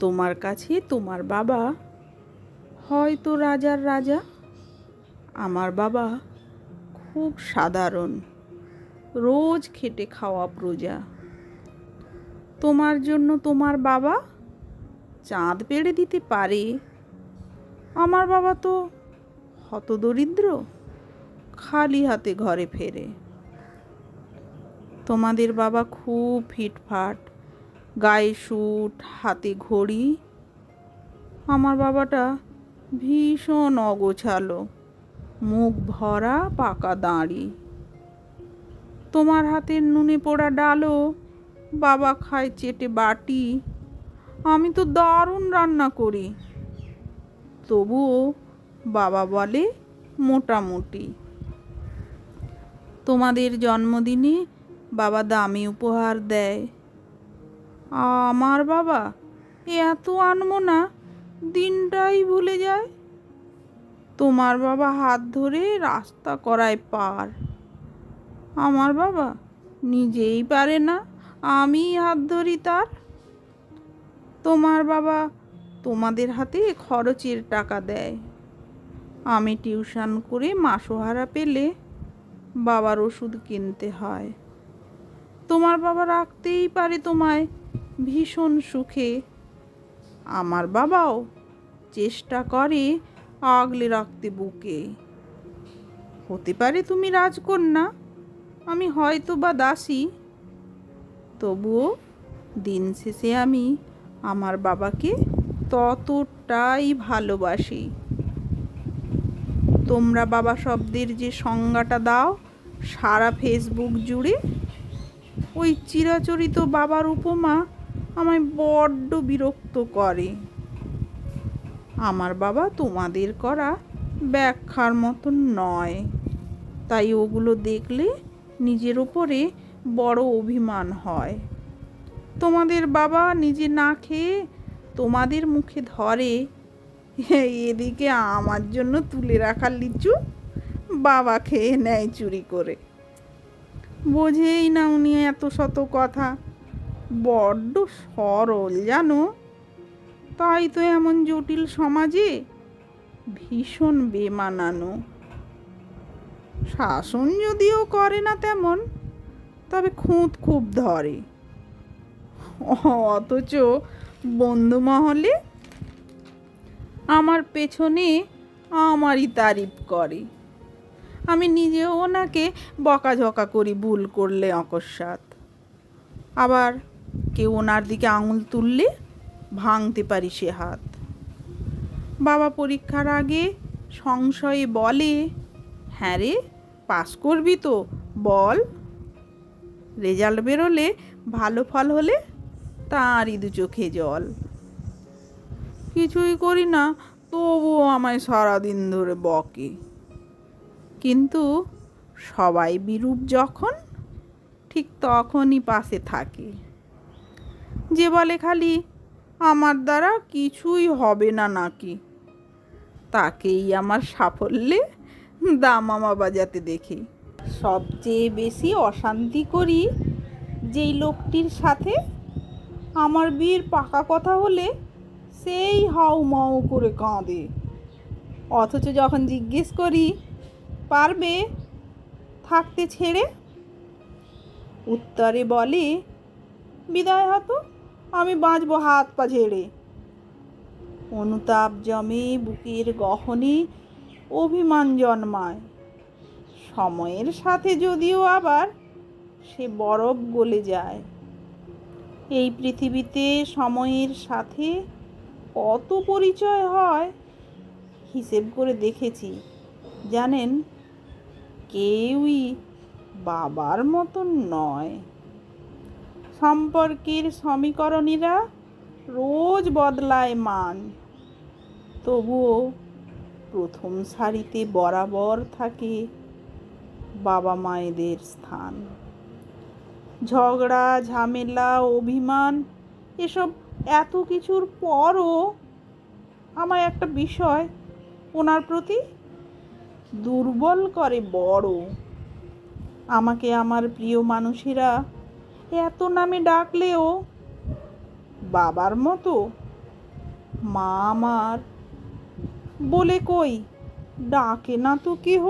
তোমার কাছে তোমার বাবা। হয়তো রাজার রাজা। আমার বাবা খুব সাধারণ। রোজ খেটে খাওয়া প্রজা। তোমার জন্য তোমার বাবা চাঁদ পেড়ে দিতে পারে। আমার বাবা তো হতদরিদ্র, খালি হাতে ঘরে ফেরে। তোমাদের বাবা খুব ফিটফাট। গায়ে স্যুট হাতে ঘড়ি। আমার বাবাটা ভীষণ অগোছালো। মুখ ভরা, পাকা দাঁড়ি। তোমার হাতের নুনে পোড়া ডালও বাবা খায় চেটে বাটি। আমি তো দারুণ রান্না করি। তবুও বাবা বলে মোটামুটি। তোমাদের জন্মদিনে বাবা দামি উপহার দেয়। আমার বাবা? এত আনব না দিনটাই ভুলে যায়। তোমার বাবা হাত ধরে রাস্তা করায় পার। আমার বাবা নিজেই পারে না, আমি হাত ধরি তার। তোমার বাবা তোমাদের হাতে খরচের টাকা দেয়। আমি টিউশন করে মাসোহারা পেলে বাবার ওষুধ কিনতে হয়। তোমার বাবা রাখতেই পারে তোমায়। ভীষণ সুখে। আমার বাবাও চেষ্টা করে আগলে রাখতে বুকে। হতে পারে তুমি রাজকন্যা, আমি হয়তো বা দাসী। তবুও দিন শেষে আমি আমার বাবাকে ততটাই ভালোবাসি। তোমরা বাবা শব্দের যে সংজ্ঞাটা দাও, সারা ফেসবুক জুড়ে ওই চিরাচরিত বাবার উপমা আমায় বড্ড বিরক্ত করে। আমার বাবা তোমাদের করা ব্যাখ্যার মতন নয়। তাই ওগুলো দেখলে নিজের ওপরে বড় অভিমান হয়। তোমাদের বাবা নিজে না খেয়ে তোমাদের মুখে ধরে। এদিকে আমার জন্য তুলে রাখা লিচু বাবা খেয়ে নেয় চুরি করে। বোঝেই না উনি এত শত কথা। বড্ড সরল, জানো? তাই তো এমন জটিল সমাজে ভীষণ বেমানানো। শাসন যদিও করে না তেমন, তবে খুঁত খুব ধরে। অথচ বন্ধু মহলে আমার পেছনে আমারই তারিফ করে। আমি নিজেও ওনাকে বকাঝকা করি ভুল করলে অকস্মাৎ। আবার কেউ ওনার দিকে আঙুল তুললে ভাঙতে পারি সে হাত। বাবা পরীক্ষার আগে সংশয়ে বলে হ্যাঁ রে, পাস করবি তো, বল। রেজাল্ট বেরোলে ভালো ফল হলে তাঁরই দু চোখে জল। কিছুই করি না, তবুও আমায় সারাদিন ধরে বকে। কিন্তু সবাই বিরূপ যখন, ঠিক তখনই পাশে থাকে। যে বলে খালি, আমার দ্বারা কিছুই হবে না নাকি? তাকেই আমার সাফল্যে দামামা বাজাতে দেখি। সবচেয়ে বেশি অশান্তি করি যেই লোকটির সাথে আমার বিয়ের পাকা কথা হলে সেই হাউ মাউ করে কাঁদে। অথচ যখন জিজ্ঞেস করি, পারবে থাকতে ছেড়ে? উত্তরে বলে, বিদায় হতো। আমি বাঁচবো হাত পা ঝেড়ে। অনুতাপ জমে বুকের গহনে অভিমান জন্মায়। সময়ের সাথে যদিও আবার সে বরফ গলে যায়। এই পৃথিবীতে সময়ের সাথে কত পরিচয় হয় হিসেব করে দেখেছি। জানেন, কেউই বাবার মতন নয়। সম্পর্কের সমীকরণীরা রোজ বদলায় মান। তবুও প্রথম সারিতে বরাবর থাকে বাবা মায়েদের স্থান। ঝগড়া, ঝামেলা, অভিমান, এসব এত কিছুর পরও আমার একটা বিষয় ওনার প্রতি দুর্বল করে বড়। আমাকে আমার প্রিয় মানুষেরা এত নামে ডাকলেও বাবার মতো? মা আমার। বলে কই? ডাকে না তো কেহ?